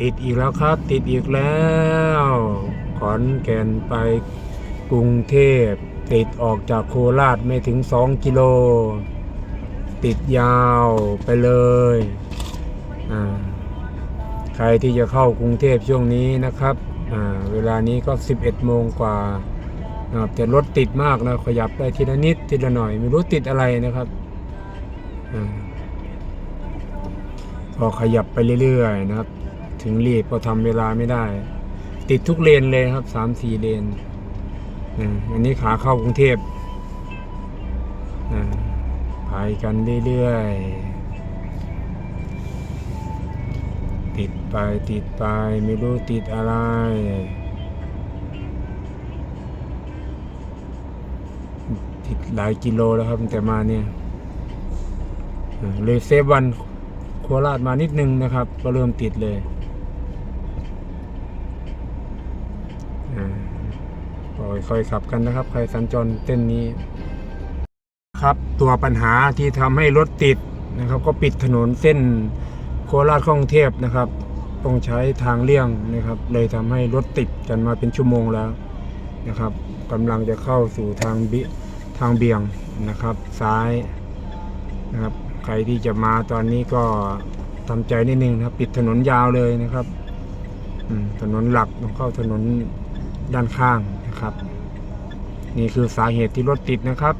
ติดอีกแล้วครับ ติดอีกแล้ว ขอนแก่นไปกรุงเทพ ติดออกจากโคราชไม่ถึง 2 กิโล ติดยาวไปเลยใครที่จะเข้ากรุงเทพช่วงนี้นะครับเวลานี้ก็ 11 โมงกว่าแต่รถติดมากนะขยับได้ทีละนิดทีละหน่อยไม่รู้ติดอะไรนะครับพอขยับไปเรื่อยๆนะครับ ถึงรีบก็ทำเวลาไม่ได้ ติดทุกเลนเลยครับสามสี่เลนอันนี้ขาเข้ากรุงเทพอ่าไปกันเรื่อยๆ ติดไปติดไปไม่รู้ติดอะไรติดหลายกิโลแล้วครับแต่มาเนี่ยเลยเซฟวันโคราชมานิดนึงนะครับ ก็เริ่มติดเลยอ่า ก็ค่อยขับกันนะครับ ใครสัญจรเส้นนี้ ครับตัวปัญหาที่ทำให้รถติดนะครับ ก็ปิดถนนเส้นโคราชข้องเทพนะครับต้องใช้ทางเลี่ยงนะครับ เลยทำให้รถติดกันมาเป็นชั่วโมงแล้วนะครับกำลังจะเข้าสู่ทางบิทางเบี่ยงนะครับ ซ้ายนะครับใครที่จะมาตอนนี้ก็ทำใจนิดนึงนะครับ ปิดถนนยาวเลยนะครับถนนหลักต้องเข้าถนนด้านข้าง นะครับ นี่คือสาเหตุที่รถติดนะครับ